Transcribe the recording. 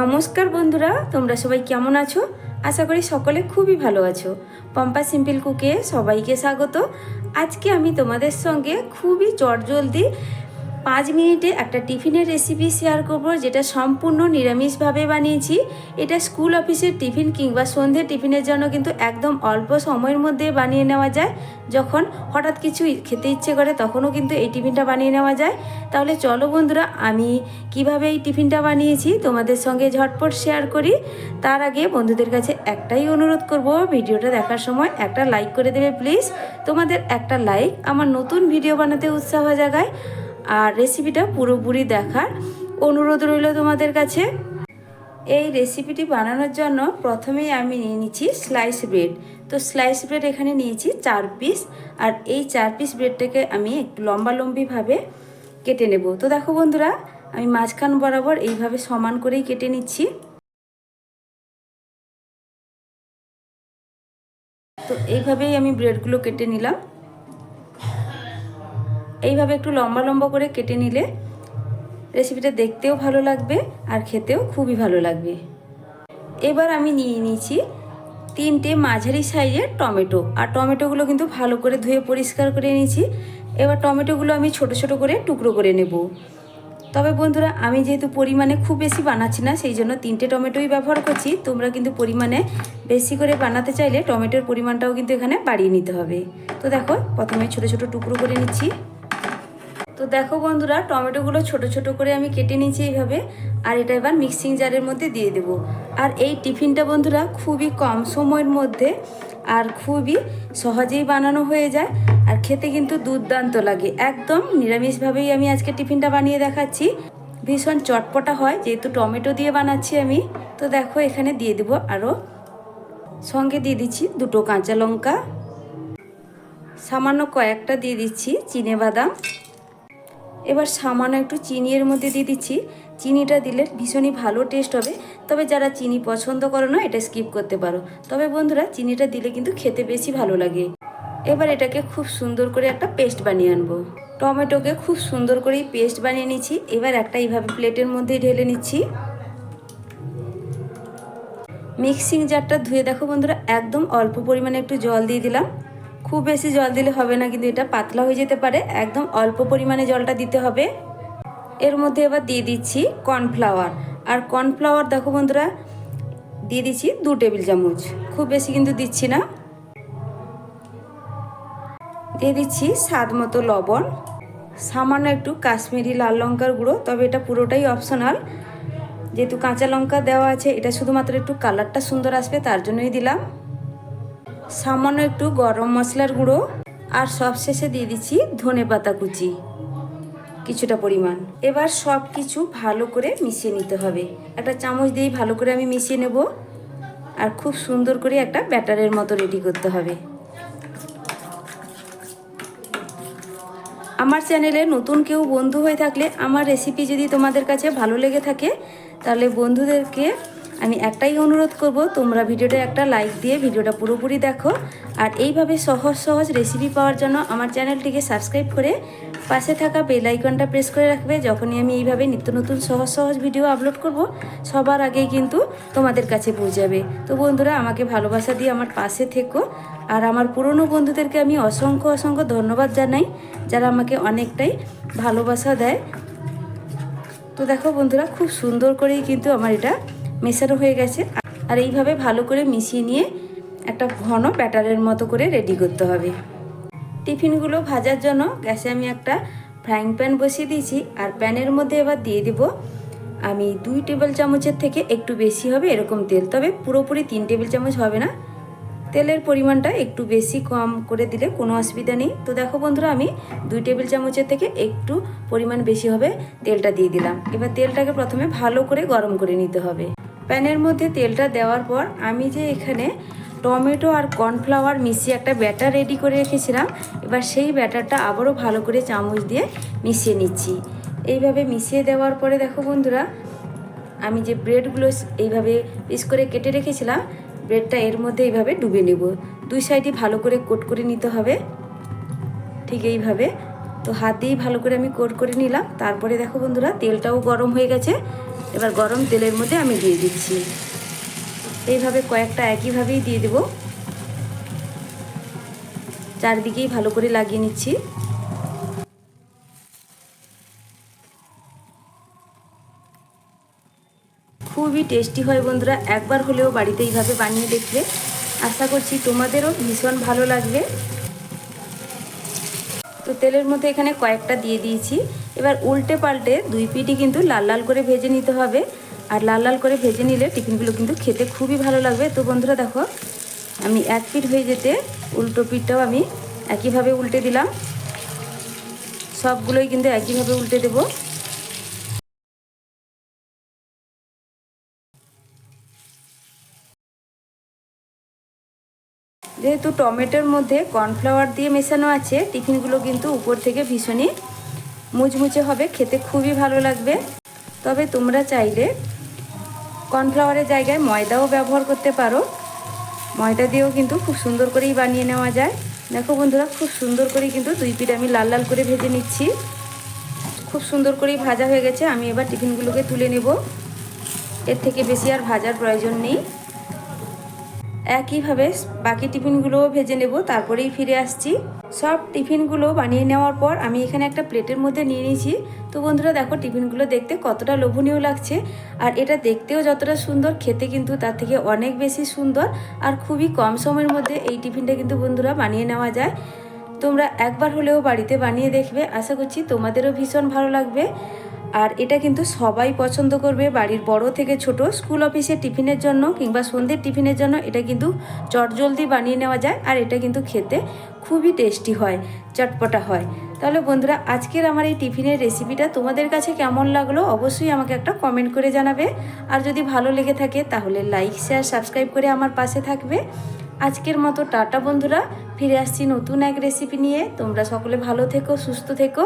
নমস্কার বন্ধুরা, তোমরা সবাই কেমন আছো? আশা করি সকলে খুবই ভালো আছো। পম্পা সিম্পল কুকে সবাইকে স্বাগত। আজকে আমি তোমাদের সঙ্গে খুবই চটজলদি পাঁচ মিনিটে একটা টিফিনের রেসিপি শেয়ার করব, যেটা সম্পূর্ণ নিরামিষভাবে বানিয়েছি। এটা স্কুল অফিসের টিফিন কিংবা সন্ধ্যে টিফিনের জন্য কিন্তু একদম অল্প সময়ের মধ্যে বানিয়ে নেওয়া যায়। যখন হঠাৎ কিছু খেতে ইচ্ছে করে, তখনও কিন্তু এই টিফিনটা বানিয়ে নেওয়া যায়। তাহলে চলো বন্ধুরা, আমি কীভাবে এই টিফিনটা বানিয়েছি তোমাদের সঙ্গে ঝটপট শেয়ার করি। তার আগে বন্ধুদের কাছে একটাই অনুরোধ করব, ভিডিওটা দেখার সময় একটা লাইক করে দেবে প্লিজ তোমাদের একটা লাইক আমার নতুন ভিডিও বানাতে উৎসাহ জাগায়। আর রেসিপিটা পুরোপুরি দেখার অনুরোধ রইল তোমাদের কাছে। এই রেসিপিটি বানানোর জন্য প্রথমেই আমি নিয়ে নিচ্ছি স্লাইস ব্রেড তো স্লাইস ব্রেড এখানে নিয়েছি চার পিস আর এই চার পিস ব্রেডটাকে আমি একটু লম্বা লম্বিভাবে কেটে নেব। তো দেখো বন্ধুরা, আমি মাঝখান বরাবর এইভাবে সমান করেই কেটে নিচ্ছি। তো এইভাবেই আমি ব্রেডগুলো কেটে নিলাম। এইভাবে একটু লম্বা লম্বা করে কেটে নিলে রেসিপিটা দেখতেও ভালো লাগবে আর খেতেও খুবই ভালো লাগবে। এবার আমি নিয়ে নিয়েছি তিনটে মাঝারি সাইজের টমেটো। আর টমেটোগুলো কিন্তু ভালো করে ধুয়ে পরিষ্কার করে নিয়েছি। এবার টমেটোগুলো আমি ছোট ছোট করে টুকরো করে নেব। তবে বন্ধুরা, আমি যেহেতু পরিমাণে খুব বেশি বানাচ্ছি না, সেই জন্য তিনটে টমেটোই ব্যবহার করছি। তোমরা কিন্তু পরিমাণে বেশি করে বানাতে চাইলে টমেটোর পরিমাণটাও কিন্তু এখানে বাড়িয়ে নিতে হবে। তো দেখো, প্রথমে ছোট ছোট টুকরো করে নিচ্ছি। তো দেখো বন্ধুরা, টমেটোগুলো ছোট ছোট করে আমি কেটে নিয়েছি এইভাবে, আর এটা এবার মিক্সিং জারের মধ্যে দিয়ে দেব। আর এই টিফিনটা বন্ধুরা খুবই কম সময়ের মধ্যে আর খুবই সহজেই বানানো হয়ে যায়, আর খেতে কিন্তু দুর্দান্ত লাগে। একদম নিরামিষভাবেই আমি আজকে টিফিনটা বানিয়ে দেখাচ্ছি। ভীষণ চটপটা হয়, যেহেতু টমেটো দিয়ে বানাচ্ছি আমি। তো দেখো এখানে দিয়ে দেবো আরও সঙ্গে দিয়ে দিচ্ছি দুটো কাঁচা লঙ্কা। সামান্য কয়েকটা দিয়ে দিচ্ছি চিনে বাদাম। এবার সামান্য একটু চিনি এর মধ্যে দিয়ে দিচ্ছি। চিনিটা দিলে ভীষণই ভালো টেস্ট হবে। তবে যারা চিনি পছন্দ করো না, এটা স্কিপ করতে পারো। তবে বন্ধুরা, চিনিটা দিলে কিন্তু খেতে বেশি ভালো লাগে। এবার এটাকে খুব সুন্দর করে একটা পেস্ট বানিয়ে আনব। টমেটোকে খুব সুন্দর করেই পেস্ট বানিয়ে নিচ্ছি। এবার একটা এইভাবে প্লেটের মধ্যে ঢেলে নিচ্ছি। মিক্সিং জারটা ধুয়ে দেখো বন্ধুরা, একদম অল্প পরিমাণে একটু জল দিয়ে দিলাম। খুব বেশি জল দিলে হবে না, কিন্তু এটা পাতলা হয়ে যেতে পারে। একদম অল্প পরিমাণে জলটা দিতে হবে। এর মধ্যে এবার দিয়ে দিচ্ছি কর্নফ্লাওয়ার। আর কর্নফ্লাওয়ার দেখো বন্ধুরা, দিয়ে দিচ্ছি দু টেবিল চামচ। খুব বেশি কিন্তু দিচ্ছি না। দিয়ে দিচ্ছি স্বাদ মতো লবণ। সামান্য একটু কাশ্মীরি লাল লঙ্কার গুঁড়ো, তবে এটা পুরোটাই অপশনাল যেহেতু কাঁচা লঙ্কা দেওয়া আছে, এটা শুধুমাত্র একটু কালারটা সুন্দর আসবে, তার জন্যই দিলাম। সামান্য একটু গরম মশলার গুঁড়ো আর সবশেষে দিয়ে দিচ্ছি ধনে পাতা কুচি। কিছুটা পরিমাণ। এবার সব কিছু ভালো করে মিশিয়ে নিতে হবে। একটা চামচ দিয়েই ভালো করে আমি মিশিয়ে নেব। আর খুব সুন্দর করে একটা ব্যাটারের মতো রেডি করতে হবে। আমার চ্যানেলে নতুন কেউ বন্ধু হয়ে থাকলে আমার রেসিপি যদি তোমাদের কাছে ভালো লেগে থাকে, তাহলে বন্ধুদেরকে আমি একটাই অনুরোধ করব, তোমরা ভিডিওটা একটা লাইক দিয়ে ভিডিওটা পুরোপুরি দেখো। আর এইভাবে সহজ সহজ রেসিপি পাওয়ার জন্য আমার চ্যানেলটিকে সাবস্ক্রাইব করে পাশে থাকা বেল আইকনটা প্রেস করে রাখবে। যখনই আমি এইভাবে নিত্য নতুন সহজ সহজ ভিডিও আপলোড করব, সবার আগেই কিন্তু তোমাদের কাছে পৌঁছাবে। তো বন্ধুরা, আমাকে ভালোবাসা দিয়ে আমার পাশে থেকো। আর আমার পুরনো বন্ধুদেরকে আমি অসংখ্য অসংখ্য ধন্যবাদ জানাই, যারা আমাকে অনেকটাই ভালোবাসা দেয়। তো দেখো বন্ধুরা, খুব সুন্দর করেই কিন্তু আমার এটা মেশানো হয়ে গেছে। আর এইভাবে ভালো করে মিশিয়ে নিয়ে একটা ঘন ব্যাটারের মতো করে রেডি করতে হবে। টিফিনগুলো ভাজার জন্য গ্যাসে আমি একটা ফ্রাইং প্যান বসিয়ে দিয়েছি। আর প্যানের মধ্যে এবার দিয়ে দিব আমি দুই টেবিল চামচের থেকে একটু বেশি হবে এরকম তেল। তবে পুরোপুরি তিন টেবিল চামচ হবে না। তেলের পরিমাণটা একটু বেশি কম করে দিলে কোনো অসুবিধা নেই। তো দেখো বন্ধুরা, আমি দুই টেবিল চামচের থেকে একটু পরিমাণ বেশি হবে তেলটা দিয়ে দিলাম। এবার তেলটাকে প্রথমে ভালো করে গরম করে নিতে হবে। প্যানের মধ্যে তেলটা দেওয়ার পর আমি যে এখানে টমেটো আর কর্নফ্লাওয়ার মিশিয়ে একটা ব্যাটার রেডি করে রেখেছিলাম। এবার সেই ব্যাটারটা আবারও ভালো করে চামচ দিয়ে মিশিয়ে নিচ্ছি। এইভাবে মিশিয়ে দেওয়ার পরে দেখো বন্ধুরা, আমি যে ব্রেডগুলো এইভাবে পিস করে কেটে রেখেছিলাম, ব্রেডটা এর মধ্যে এইভাবে ডুবে নেব। দুই সাইডই ভালো করে কোট করে নিতে হবে। ঠিক এইভাবে তো হাত দিয়েই ভালো করে আমি কোট করে নিলাম। তারপরে দেখো বন্ধুরা, তেলটাও গরম হয়ে গেছে। এবার গরম তেলের মধ্যে আমি দিয়ে দিচ্ছি। এইভাবে কয়েকটা একইভাবেই দিয়ে দেব। চারদিকেই ভালো করে লাগিয়ে নিচ্ছি। খুবই টেস্টি হয় বন্ধুরা, একবার হলেও বাড়িতে এইভাবে বানিয়ে দেখবে আশা করছি তোমাদেরও ভীষণ ভালো লাগবে। তেলের মধ্যে এখানে কয়েকটা দিয়ে দিয়েছি। এবার উল্টে পাল্টে দুই পিঠই কিন্তু লাল লাল করে ভেজে নিতে হবে। আর লাল লাল করে ভেজে নিলে টিফিনগুলো কিন্তু খেতে খুবই ভালো লাগবে। তো বন্ধুরা দেখো, আমি এক পিঠ হয়ে যেতে উল্টো পিঠটাও আমি একইভাবে উল্টে দিলাম। সবগুলোই কিন্তু একইভাবে উল্টে দেবো। যেহেতু টমেটোর মধ্যে কর্নফ্লাওয়ার দিয়ে মেশানো আছে, টিফিনগুলো কিন্তু উপর থেকে ভীষণই মুচমুচে হবে, খেতে খুবই ভালো লাগবে। তবে তোমরা চাইলে কর্নফ্লাওয়ারের জায়গায় ময়দাও ব্যবহার করতে পারো। ময়দা দিয়েও কিন্তু খুব সুন্দর করেই বানিয়ে নেওয়া যায়। দেখো বন্ধুরা, খুব সুন্দর করে কিন্তু দুই পিঠ আমি লাল লাল করে ভেজে নিচ্ছি। খুব সুন্দর করেই ভাজা হয়ে গেছে, আমি এবার টিফিনগুলোকে তুলে নেব। এর থেকে বেশি আর ভাজার প্রয়োজন নেই। একইভাবে বাকি টিফিনগুলোও ভেজে নেব, তারপরেই ফিরে আসছি। সব টিফিনগুলো বানিয়ে নেওয়ার পর আমি এখানে একটা প্লেটের মধ্যে নিয়ে নিয়েছি। তো বন্ধুরা, দেখো টিফিনগুলো দেখতে কতটা লোভনীয় লাগছে। আর এটা দেখতেও যতটা সুন্দর, খেতে কিন্তু তার থেকে অনেক বেশি সুন্দর। আর খুবই কম সময়ের মধ্যে এই টিফিনটা কিন্তু বন্ধুরা বানিয়ে নেওয়া যায়। তোমরা একবার হলেও বাড়িতে বানিয়ে দেখবে। আশা করছি তোমাদেরও ভীষণ ভালো লাগবে। আর এটা কিন্তু সবাই পছন্দ করবে বাড়ির বড় থেকে ছোট। স্কুল অফিসে টিফিনের জন্য কিংবা সন্ধ্যের টিফিনের জন্য এটা কিন্তু চটজলদি বানিয়ে নেওয়া যায় আর এটা কিন্তু খেতে খুবই টেস্টি হয়, চটপটা হয়। তাহলে বন্ধুরা, আজকের আমার এই টিফিনের রেসিপিটা তোমাদের কাছে কেমন লাগল অবশ্যই আমাকে একটা কমেন্ট করে জানাবে। আর যদি ভালো লেগে থাকে তাহলে লাইক, শেয়ার, সাবস্ক্রাইব করে আমার পাশে থাকবে। আজকের মতো টাটা বন্ধুরা, ফিরে আসছি নতুন এক রেসিপি নিয়ে। তোমরা সকলে ভালো থেকো, সুস্থ থেকো।